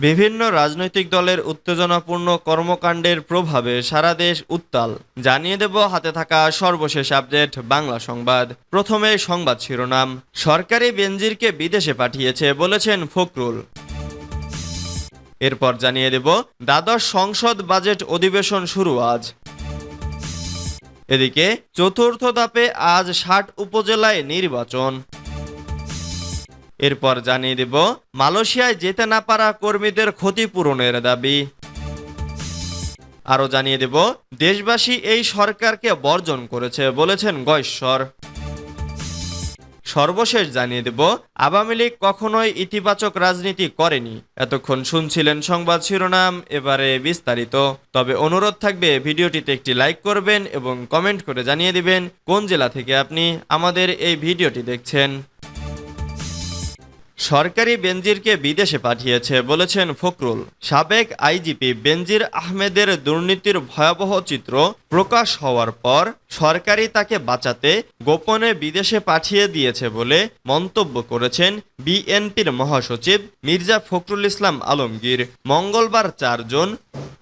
বিভিন্ন রাজনৈতিক দলের উত্তেজনাপূর্ণ কর্মকাণ্ডের প্রভাবে সারা দেশ উত্তাল। জানিয়ে দেব হাতে থাকা সর্বশেষ আপডেট বাংলা সংবাদ। প্রথমে সংবাদ শিরোনাম। সরকারি বেনজিরকে বিদেশে পাঠিয়েছে বলেছেন ফখরুল। এরপর জানিয়ে দেব, দ্বাদশ সংসদ বাজেট অধিবেশন শুরু আজ। এদিকে, চতুর্থ ধাপে আজ ষাট উপজেলায় নির্বাচন। এরপর জানিয়ে দেব, মালয়েশিয়ায় যেতে না পারা কর্মীদের ক্ষতিপূরণের দাবি। আরও জানিয়ে দেব, দেশবাসী এই সরকারকে বর্জন করেছে বলেছেন গয়েশ্বর। সর্বশেষ জানিয়ে দেব, আওয়ামী লীগ কখনোই ইতিবাচক রাজনীতি করেনি। এতক্ষণ শুনছিলেন সংবাদ শিরোনাম, এবারে বিস্তারিত। তবে অনুরোধ থাকবে, ভিডিওটিতে একটি লাইক করবেন এবং কমেন্ট করে জানিয়ে দিবেন, কোন জেলা থেকে আপনি আমাদের এই ভিডিওটি দেখছেন। সরকারি বেনজিরকে বিদেশে পাঠিয়েছে, বলেছেন ফখরুল। সাবেক আইজিপি বেনজির আহমেদের দুর্নীতির ভয়াবহ চিত্র প্রকাশ হওয়ার পর সরকারি তাকে বাঁচাতে গোপনে বিদেশে পাঠিয়ে দিয়েছে বলে মন্তব্য করেছেন বিএনপির মহাসচিব মির্জা ফখরুল ইসলাম আলমগীর। মঙ্গলবার চারজন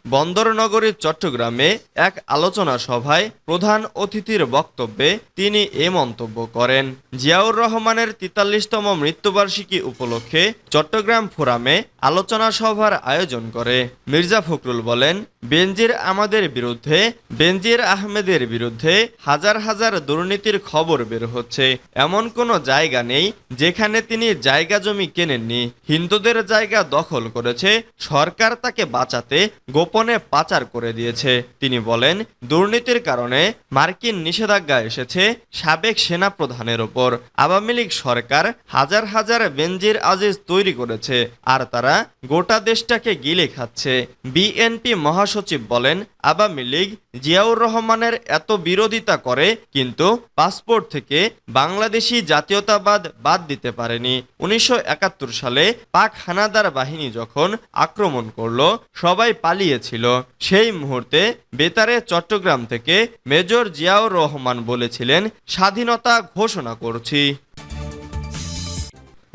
বন্দরনগরী চট্টগ্রামে এক আলোচনা সভায় প্রধান অতিথির বক্তব্যে তিনি এ মন্তব্য করেন। জিয়াউর রহমানের তেতাল্লিশতম মৃত্যুবার্ষিকী উপলক্ষে চট্টগ্রাম ফোরামে আলোচনা সভার আয়োজন করে। মির্জা ফখরুল বলেন, বেনজির আমাদের বিরুদ্ধে, বেনজির আহমেদের বিরুদ্ধে হাজার হাজার দুর্নীতির খবর বের হচ্ছে। এমন কোনো জায়গা নেই যেখানে তিনি জায়গা জমি কেনেননি। হিন্দুদের জায়গা দখল করেছে। সরকার তাকে বাঁচাতে গোপনে পাচার করে দিয়েছে। তিনি বলেন, দুর্নীতির কারণে মার্কিন নিষেধাজ্ঞা এসেছে সাবেক সেনা প্রধানের ওপর। আওয়ামী লীগ সরকার হাজার হাজার বেনজির আজিজ তৈরি করেছে আর তারা গোটা দেশটাকে গিলে খাচ্ছে। বিএনপি মহাসচিব বলেন, আওয়ামী লীগ জিয়াউর রহমানের এত বিরোধিতা করে, কিন্তু পাসপোর্ট থেকে বাংলাদেশি জাতীয়তাবাদ বাদ দিতে পারেনি। উনিশশো একাত্তর সালে পাক হানাদার বাহিনী যখন আক্রমণ করল, সবাই পালিয়েছিল। সেই মুহূর্তে বেতারে চট্টগ্রাম থেকে মেজর জিয়াউর রহমান বলেছিলেন, স্বাধীনতা ঘোষণা করছি।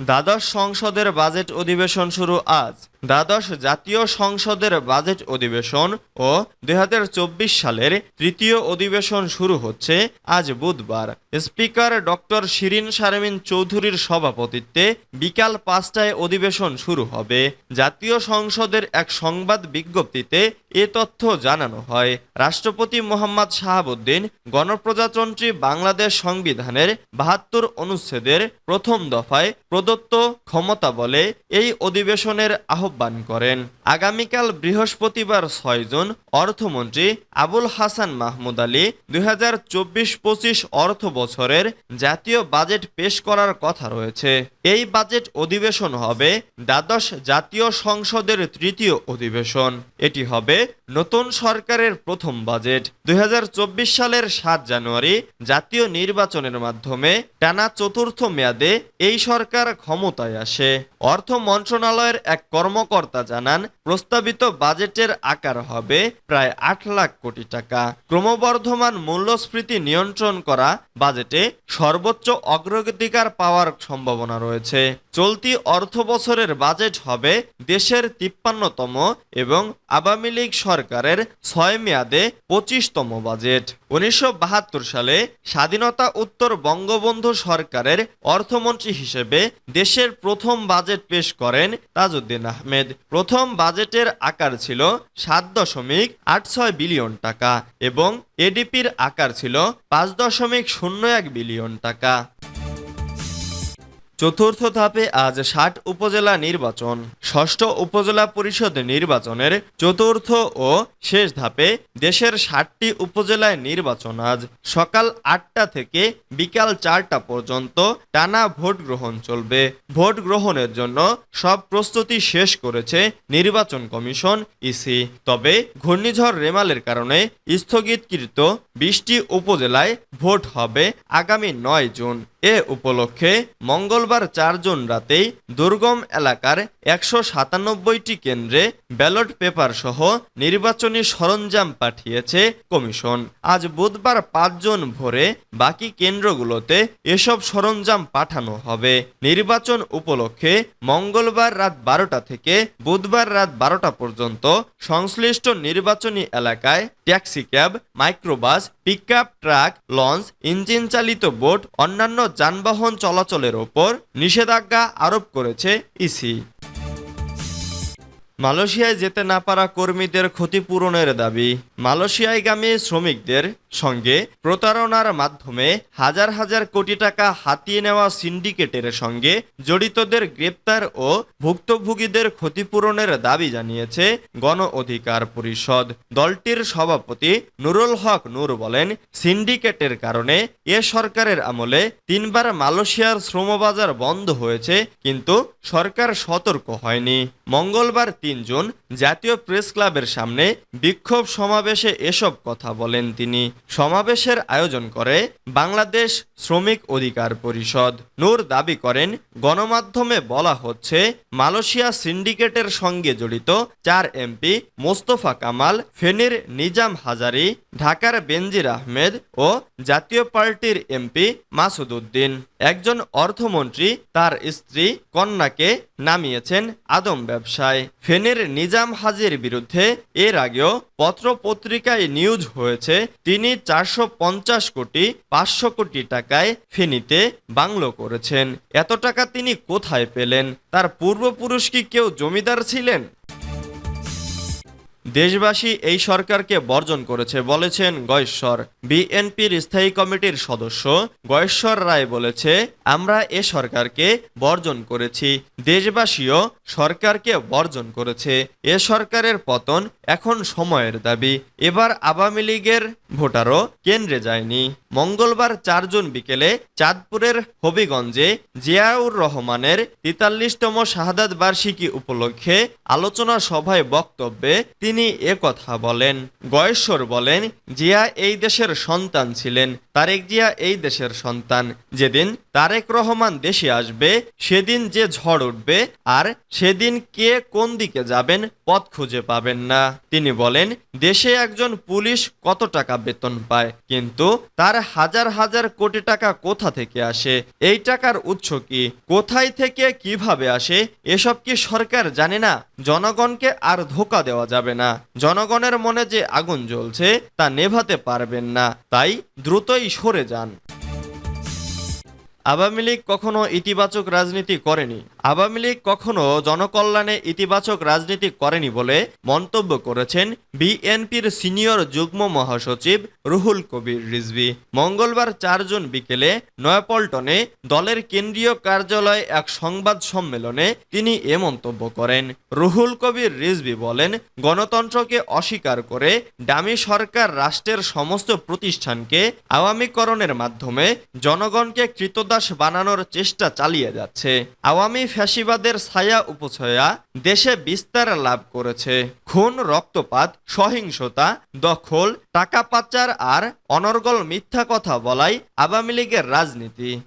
দ্বাদশ সংসদের বাজেট অধিবেশন শুরু আজ। দ্বাদশ জাতীয় সংসদের বাজেট অধিবেশন ও দুই সালের তৃতীয় অধিবেশন শুরু হচ্ছে আজ বুধবার। স্পিকার ডক্টর শিরিন শারমিন চৌধুরীর সভাপতিত্বে বিকাল পাঁচটায় অধিবেশন শুরু হবে। জাতীয় সংসদের এক সংবাদ বিজ্ঞপ্তিতে এ তথ্য জানানো হয়। রাষ্ট্রপতি মোহাম্মদ শাহাবুদ্দিন গণপ্রজাতন্ত্রী বাংলাদেশ সংবিধানের বাহাত্তর অনুচ্ছেদের প্রথম দফায় প্রদত্ত ক্ষমতা বলে এই অধিবেশনের আহ্বান করেন। আগামীকাল বৃহস্পতিবার ছয় জুন অর্থমন্ত্রী আবুল হাসান মাহমুদ আলী দুই হাজার চব্বিশ পঁচিশ অর্থ বছরের জাতীয় বাজেট পেশ করার কথা রয়েছে। এই বাজেট অধিবেশন হবে দ্বাদশ জাতীয় সংসদের তৃতীয় অধিবেশন। এটি হবে নতুন সরকারের প্রথম বাজেট দুই হাজার চব্বিশ সালের সাত জানুয়ারি জাতীয় নির্বাচনের মাধ্যমে টানা চতুর্থ মেয়াদে এই সরকার ক্ষমতায় আসে। অর্থ মন্ত্রণালয়ের এক কর্মকর্তা জানান, প্রস্তাবিত বাজেটের আকার হবে প্রায় আট লাখ কোটি টাকা। ক্রমবর্ধমান মূল্যস্ফীতি নিয়ন্ত্রণ করা বাজেটে সর্বোচ্চ অগ্রাধিকার পাওয়ার সম্ভাবনা রয়েছে। চলতি অর্থ বছরের বাজেট হবে দেশের তিপ্পান্নতম এবং আওয়ামী লীগ সরকারের ছয় মেয়াদে পঁচিশতম বাজেট। উনিশশো বাহাত্তর সালে স্বাধীনতা উত্তর বঙ্গবন্ধু সরকারের অর্থমন্ত্রী হিসেবে দেশের প্রথম বাজেট পেশ করেন তাজউদ্দিন আহমেদ। প্রথম বাজেটের আকার ছিল সাত দশমিক আট ছয় বিলিয়ন টাকা এবং এডিপির আকার ছিল পাঁচ দশমিক শূন্য এক বিলিয়ন টাকা। চতুর্থ ধাপে আজ ষাট উপজেলা নির্বাচন। ষষ্ঠ উপজেলা পরিষদ নির্বাচনের চতুর্থ ও শেষ ধাপে দেশের ষাটটি উপজেলায় নির্বাচন আজ। সকাল আটটা থেকে বিকাল চারটা পর্যন্ত টানা ভোট গ্রহণ চলবে। ভোট গ্রহণের জন্য সব প্রস্তুতি শেষ করেছে নির্বাচন কমিশন ইসি। তবে ঘূর্ণিঝড় রেমালের কারণে স্থগিতকৃত বিশটি উপজেলায় ভোট হবে আগামী নয় জুন। এ উপলক্ষে মঙ্গলবার চারজন রাতেই দুর্গম এলাকার একশো সাতানব্বইটি কেন্দ্রে ব্যালট পেপার সহ নির্বাচনী সরঞ্জাম পাঠিয়েছে কমিশন। আজ বুধবার পাঁচজন ভোরে বাকি কেন্দ্রগুলোতে এসব সরঞ্জাম পাঠানো হবে। নির্বাচন উপলক্ষে মঙ্গলবার রাত বারোটা থেকে বুধবার রাত বারোটা পর্যন্ত সংশ্লিষ্ট নির্বাচনী এলাকায় taxi cab microbus, pickup truck, launch, engine চালিত বোট, অন্যান্য যানবাহন চলাচলের ওপর নিষেধাজ্ঞা আরোপ করেছে ইসি। মালয়েশিয়ায় যেতে না পারা কর্মীদের ক্ষতিপূরণের দাবি। মালয়েশিয়ায়গামী শ্রমিকদের সঙ্গে প্রতারণার মাধ্যমে হাজার হাজার কোটি টাকা হাতিয়ে নেওয়া সিন্ডিকেটের সঙ্গে জড়িতদের গ্রেপ্তার ও ভুক্তভোগীদের ক্ষতিপূরণের দাবি জানিয়েছে গণ অধিকার পরিষদ। দলটির সভাপতি নুরুল হক নূর বলেন, সিন্ডিকেটের কারণে এ সরকারের আমলে তিনবার মালয়েশিয়ার শ্রমবাজার বন্ধ হয়েছে, কিন্তু সরকার সতর্ক হয়নি। মঙ্গলবার তিনজন জাতীয় প্রেস ক্লাবের সামনে বিক্ষোভ সমাবেশে এসব কথা বলেন তিনি। সমাবেশের আয়োজন করে বাংলাদেশ শ্রমিক অধিকার পরিষদ। নূর দাবি করেন, গণমাধ্যমে বলা হচ্ছে, মালয়েশিয়া সিন্ডিকেটের সঙ্গে জড়িত চার এমপি মোস্তফা কামাল, ফেনীর নিজাম হাজারি, ঢাকার বেনজির আহমেদ ও জাতীয় পার্টির এমপি মাসুদ উদ্দিন। একজন অর্থমন্ত্রী, তার স্ত্রী, কন্যাকে নামিয়েছেন আদম ব্যবসায়। ফেনের নিজাম হাজির বিরুদ্ধে এর আগেও পত্র পত্রিকায় নিউজ হয়েছে, তিনি চারশো পঞ্চাশ কোটি, পাঁচশো কোটি টাকায় ফেনীতে বাংলো করেছেন। এত টাকা তিনি কোথায় পেলেন? তার পূর্বপুরুষ কি কেউ জমিদার ছিলেন? দেশবাসী এই সরকারকে বর্জন করেছে বলেছেন গয়েশ্বর। বিএনপির স্থায়ী কমিটির সদস্য গয়েশ্বর রায় বলেছে, আমরা এ সরকারকে বর্জন করেছি। দেশবাসীও সরকারকে বর্জন করেছে। এ সরকারের পতন এখন সময়ের দাবি। এবার আওয়ামী লীগের ভোটারও কেন্দ্রে যায়নি। মঙ্গলবার চারজন বিকেলে চাঁদপুরের হবিগঞ্জে জিয়াউর রহমানের তেতাল্লিশতম শাহাদাত বার্ষিকী উপলক্ষে আলোচনা সভায় বক্তব্যে তিনি কথা বলেন। গয়েশ্বর বলেন, জিয়া এই দেশের সন্তান ছিলেন। তারেক জিয়া এই দেশের সন্তান। যেদিন তারেক রহমান দেশে আসবে, সেদিন যে ঝড় উঠবে আর সেদিন কে কোন দিকে যাবেন পথ খুঁজে পাবেন না। তিনি বলেন, দেশে একজন পুলিশ কত টাকা বেতন পায়? কিন্তু তার হাজার হাজার কোটি টাকা কোথা থেকে আসে? এই টাকার উৎস কি? কোথায় থেকে কীভাবে আসে? এসব কি সরকার জানে না? জনগণকে আর ধোকা দেওয়া যাবে না। জনগণের মনে যে আগুন জ্বলছে, তা নেভাতে পারবেন না। তাই দ্রুতই সরে যান। আওয়ামী লীগ কখনো ইতিবাচক রাজনীতি করেনি। আওয়ামী লীগ কখনো জনকল্যাণে ইতিবাচক রাজনীতি করেনি বলে মন্তব্য করেছেন বিএনপির সিনিয়র যুগ্ম মহাসচিব রুহুল কবির রিজভি। মঙ্গলবার চারজন বিকেলে নয়াপল্টনে দলের কেন্দ্রীয় কার্যালয়ে এক সংবাদ সম্মেলনে তিনি এ মন্তব্য করেন। রুহুল কবির রিজভি বলেন, গণতন্ত্রকে অস্বীকার করে ডামি সরকার রাষ্ট্রের সমস্ত প্রতিষ্ঠানকে আওয়ামীকরণের মাধ্যমে জনগণকে কৃতদাস বানানোর চেষ্টা চালিয়ে যাচ্ছে। আওয়ামী ফ্যাসিবাদের ছায়া উপছয়া দেশে বিস্তার লাভ করেছে। খুন, রক্তপাত, সহিংসতা, দখল, টাকা পাচার আর অনর্গল মিথ্যা কথা বলাই আওয়ামী লীগের রাজনীতি।